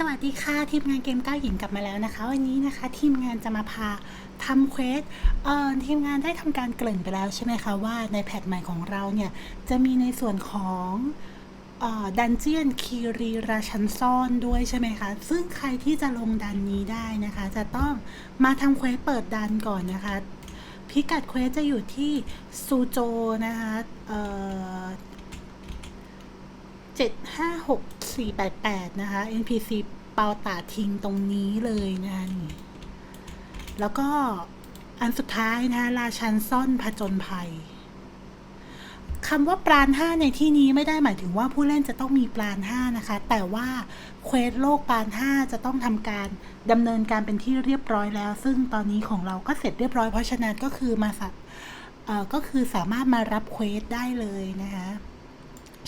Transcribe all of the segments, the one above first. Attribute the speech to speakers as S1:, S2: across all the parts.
S1: สวัสดีค่ะ ทีมงานเกมก้าวหญิงกลับมาแล้วนะคะ วันนี้นะคะ ทีมงานจะมาพาทำเควสเอ่อทีมงานได้ทำการเกริ่นไปแล้วใช่ไหมคะว่าในแพทใหม่ของเราเนี่ย จะมีในส่วนของดันเจียนคีรีราชันซ่อนด้วยใช่ไหมคะ ซึ่งใครที่จะลงดันนี้ได้นะคะ จะต้องมาทำเควสเปิดดันก่อนนะคะ พิกัดเควสจะอยู่ที่ซูโจนะคะ เอ่อเจ็ดห้าหกสี่แปดแปดนะคะ NPC เปาตาทิ้งตรงนี้เลยนะคะนี่แล้วก็อันสุดท้ายนะคะราชันซ่อนผจญภัยคำว่าปราณห้าในที่นี้ไม่ได้หมายถึงว่าผู้เล่นจะต้องมีปราณห้านะคะ แต่ว่าเควสโลกปราณห้าจะต้องทำการดำเนินการเป็นที่เรียบร้อยแล้ว ซึ่งตอนนี้ของเราก็เสร็จเรียบร้อยเพราะฉะนั้นก็คือมาสัก็คือสามารถมารับเควสได้เลยนะคะ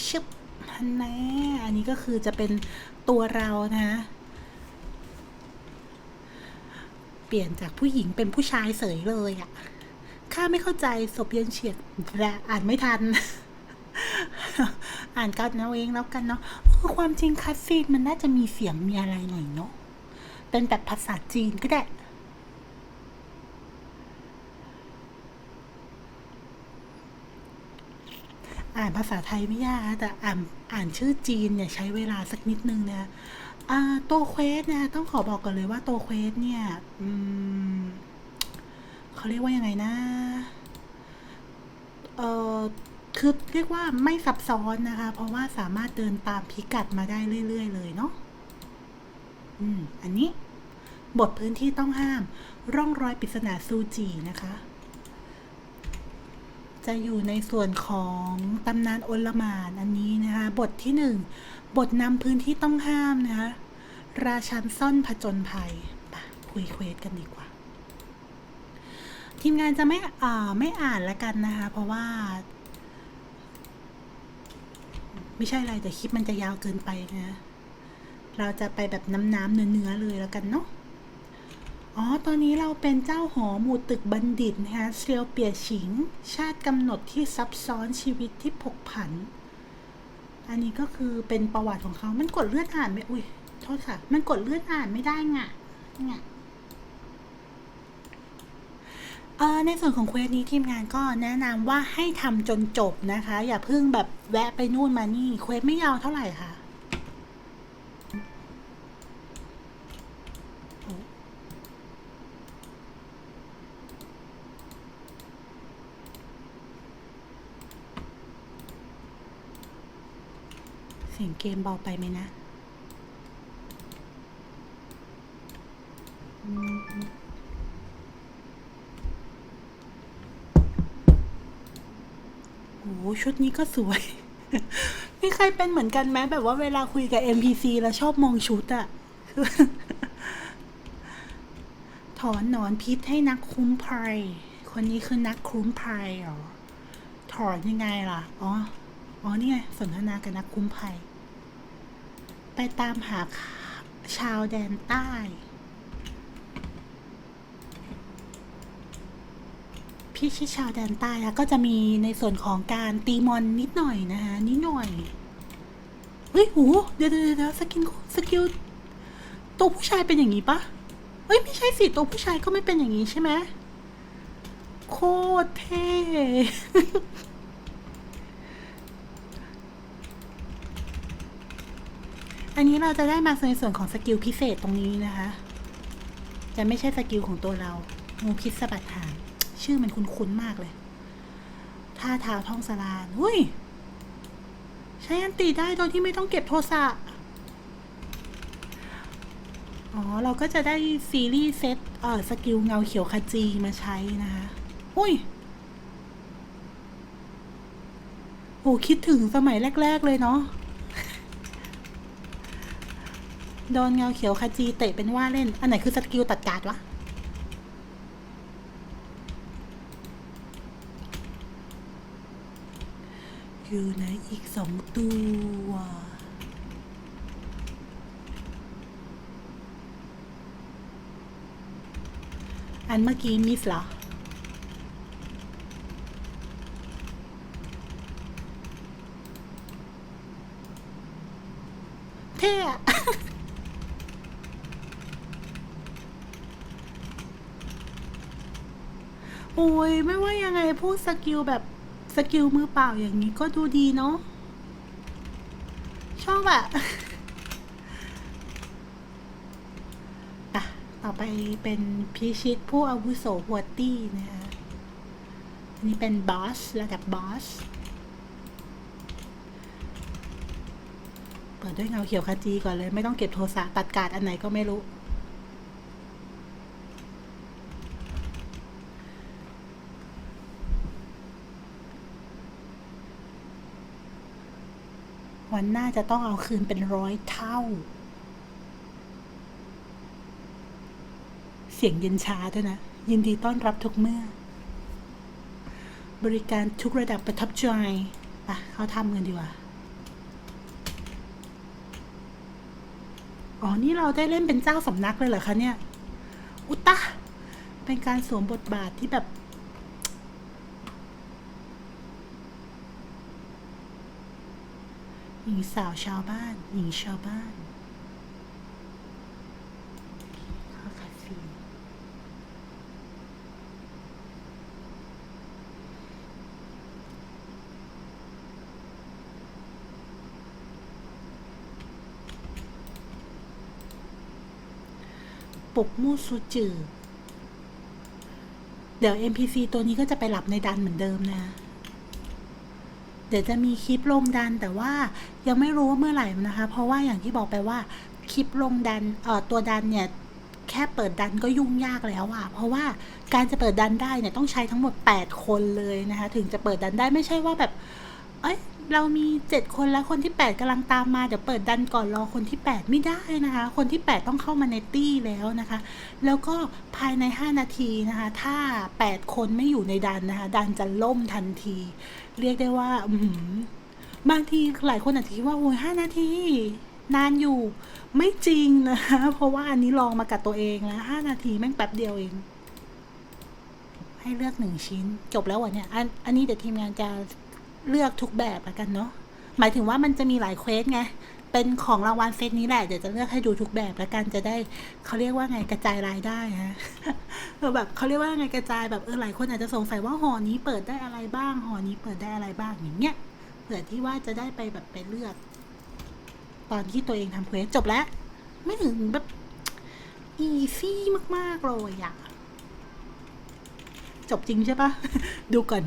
S1: ชึบ ฮันน่อันนี้ก็คือจะเป็นตัวเรานะ เปลี่ยนจากผู้หญิงเป็นผู้ชายเสยเลยอะ่ะข้าไม่เข้าใจศพเย็นเฉียดและอ่านไม่ทัน อ่านกันเอาเองแล้วกันเนาะคือความจริงคัสซีนมันน่าจะมีเสียงมีอะไรหน่อยเนาะเป็นแบบภาษาจีนก็ได้ อ่านภาษาไทยไม่ยากนะแต่อ่านอ่านชื่อจีนเนี่ยใช้เวลาสักนิดนึงนะอ่าตัวเควสนะต้องขอบอกก่อนเลยว่าตัวเควสเนี่ยอืมเขาเรียกว่ายังไงนะเออคือเรียกว่าไม่ซับซ้อนนะคะ เพราะว่าสามารถเดินตามพิกัดมาได้เรื่อย ๆ เลยเนาะอืม อันนี้ บทพื้นที่ต้องห้าม ร่องรอยปริศนาซูจีนะคะ จะอยู่ในส่วนของตำนานโอลหมานอันนี้นะคะบทที่หนึ่งบทนำพื้นที่ต้องห้ามนะคะราชันซ่อนผจญภัยไปคุยเควสกันดีกว่า ทีมงานจะไม่อ่าไม่อ่านล้วกันนะคะ เพราะว่า ไม่ใช่อะไรแต่คลิปมันจะยาวเกินไปนะเราจะไปแบบน้ำๆเนื้อๆเลยแล้วกันเนาะ อ๋อ ตอนนี้เราเป็นเจ้าหอหมู่ตึกบัณฑิตนะคะเซียวเปียฉิง ชาติกำหนดที่ซับซ้อนชีวิตที่ผกผัน อันนี้ก็คือเป็นประวัติของเขา มันกดเลือนอ่านไม่ อุ้ย โทษค่ะ มันกดเลือนอ่านไม่ได้ไงไงเอ่อในส่วนของเควสนี้ทีมงานก็แนะนำว่าให้ทำจนจบนะคะ อย่าเพิ่งแบบแวะไปนู่นมานี่ เควสไม่ยาวเท่าไหร่ค่ะ เสียงเกมเบาไปไหมนะ โอ้ชุดนี้ก็สวยมีใครเป็นเหมือนกันไหมแบบว่าเวลาคุยกับ NPC แล้วชอบมองชุดอะถอนหนอนพิษให้นักคุ้มภัย คนนี้คือนักคุ้มภัยเหรอ ถอนยังไงล่ะ อ๋อ อ๋อ นี่ไง สนทนากับนักคุ้มภัย ไปตามหาชาวแดนใต้ พี่ชิชาวแดนใต้นะก็จะมีในส่วนของการตีมอนนิดหน่อยนะคะนิดหน่อยเฮ้ยโหเดี๋ยวเดี๋ยวเดี๋ยวสกินสกิลตัวผู้ชายเป็นอย่างนี้ปะเฮ้ยไม่ใช่สิตัวผู้ชายก็ไม่เป็นอย่างนี้ใช่ไหมโคตรเท่ อันนี้เราจะได้มาในส่วนของสกิลพิเศษตรงนี้นะคะ จะไม่ใช่สกิลของตัวเรางูพิษสะบัดหางชื่อมันคุ้นๆมากเลยท่าเท้าท่องสลานหุ้ย ใช้อันตีได้โดยที่ไม่ต้องเก็บโทสะอ๋อ เราก็จะได้ซีรีส์เซตเอ่อสกิลเงาเขียวขจีมาใช้นะคะอุ้ยโหคิดถึงสมัยแรก ๆ เลยเนาะ โดนเงาเขียวขจีเตะเป็นว่าเล่น อันไหนคือสกิลตัดการ์ดวะ อยู่ในอีกสองตัวอันเมื่อกี้มิสเหรอ เท่อะ โอ้ยไม่ว่ายังไงพูดสกิลแบบสกิลมือเปล่าอย่างนี้ก็ดูดีเนาะชอบอะอะต่อไปเป็นพิชิตผู้อาวุโสหัวตี้นะคะนี่เป็นบอสระดับบอส เปิดด้วยเงาเขียวขจีก่อนเลย ไม่ต้องเก็บโทรศัพท์ตัดการ์ดอันไหนก็ไม่รู้ วันหน้าจะต้องเอาคืนเป็นร้อยเท่า เสียงเย็นชาด้วยนะ ยินดีต้อนรับทุกเมื่อ บริการทุกระดับประทับใจไปเขาทำกันดีกว่า อ๋อ นี่เราได้เล่นเป็นเจ้าสำนักเลยเหรอคะเนี่ย อุตตะเป็นการสวมบทบาทที่แบบ ญิงสาวชาวบ้าน หญิงชาวบ้านข้าคาซีปุกมู่ซูจือเดี๋ยว NPC ตัวนี้ก็จะไปหลับในดันเหมือนเดิมนะ เดี๋ยวจะมีคลิปลงดันแต่ว่ายังไม่รู้ว่าเมื่อไหร่นะคะ เพราะว่าอย่างที่บอกไปว่าคลิปลงดันเอ่อตัวดันเนี่ยแค่เปิดดันก็ยุ่งยากแล้วอะเพราะว่าการจะเปิดดันได้เนี่ยต้องใช้ทั้งหมด 8 คนเลยนะคะ ถึงจะเปิดดันได้ไม่ใช่ว่าแบบ เอ้ย เรามี 7 คนแล้วคนที่ 8กำลังตามมา เดี๋ยวเปิดดันก่อนรอคนที่ 8 ไม่ได้นะคะ คนที่ 8 ต้องเข้ามาในตี้แล้วนะคะ แล้วก็ภายใน 5 นาทีนะคะ ถ้า 8 คนไม่อยู่ในดันนะคะ ดันจะล่มทันที เรียกได้ว่าอืบางทีหลายคนอาจจะคิดว่าโอ้ยห้านาทีนานอยู่ไม่จริงนะคะเพราะว่าอันนี้ลองมากับตัวเองแล้วห้านาทีแม่งแป๊บเดียวเอง ให้เลือกหนึ่งชิ้น จบแล้ววะเนี่ยอันอันนี้เดี๋ยวทีมงานจะ เลือกทุกแบบละกันเนาะหมายถึงว่ามันจะมีหลายเควสไงเป็นของรางวัลเซตนี้แหละเดี๋ยวจะเลือกให้ดูทุกแบบแล้วกันจะได้เขาเรียกว่าไงกระจายรายได้ฮะเออแบบเขาเรียกว่าไงกระจายแบบเออหลายคนอาจจะสงสัยว่าหอนี้เปิดได้อะไรบ้างหอนี้เปิดได้อะไรบ้างอย่างเงี้ยเผื่อที่ว่าจะได้ไปแบบไปเลือก ตอนที่ตัวเองทำเควสจบแล้ว ไม่ถึงแบบอีซี่มากๆเลยอะจบจริงใช่ปะดูก่อน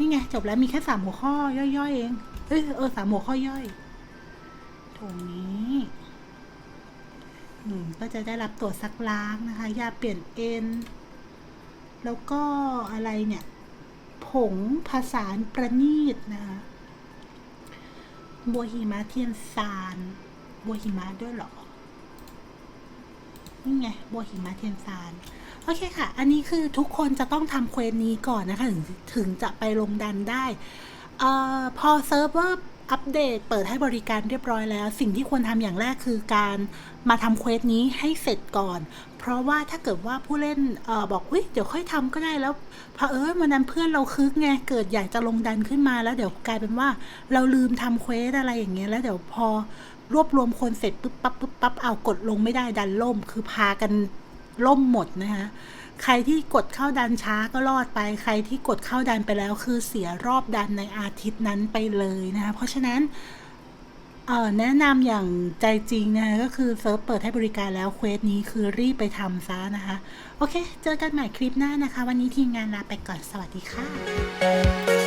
S1: นี่ไง จบแล้วมีแค่สามหัวข้อย่อยๆเอง เอ้ยเออสามหัวข้อย่อยตรงนี้อืมก็จะได้รับตรวจซักล้างนะคะ ยาเปลี่ยนเอ็น แล้วก็อะไรเนี่ย ผงผสานประณีตนะคะบัวหิมะเทียนซานบัวหิมะด้วยเหรอ นี่ไงบัวหิมะเทียนซาน อเคค่ะ อันนี้คือทุกคนจะต้องทำเควสนี้ก่อนนะคะ ถึงถึงจะไปลงดันได้เอ่อพอเซิร์ฟเวอร์อัปเดตเปิดให้บริการเรียบร้อยแล้ว สิ่งที่ควรทำอย่างแรกคือการมาทำเควสนี้ให้เสร็จก่อน เพราะว่าถ้าเกิดว่าผู้เล่นเออบอกอุ้ยเดี๋ยวค่อยทำก็ได้แล้วพอเผอิญวันนั้นเพื่อนเราคึกไงเกิดอยากจะลงดันขึ้นมาแล้วเดี๋ยวกลายเป็นว่าเราลืมทำเควสอะไรอย่างเงี้ยแล้วเดี๋ยวพอรวบรวมคนเสร็จปุ๊บปั๊บปุ๊บปั๊บเอากดลงไม่ได้ดันล่ม คือพากัน ล่มหมดนะคะใครที่กดเข้าดันช้าก็รอดไป ใครที่กดเข้าดันไปแล้วคือเสียรอบดันในอาทิตย์นั้นไปเลยนะคะเพราะฉะนั้นแนะนำอย่างใจจริงนะคะก็คือเซิร์ฟเปิดให้บริการแล้วเควสนี้คือรีบไปทำซะนะคะ โอเค เจอกันใหม่คลิปหน้านะคะ วันนี้ทีมงานลาไปก่อนสวัสดีค่ะ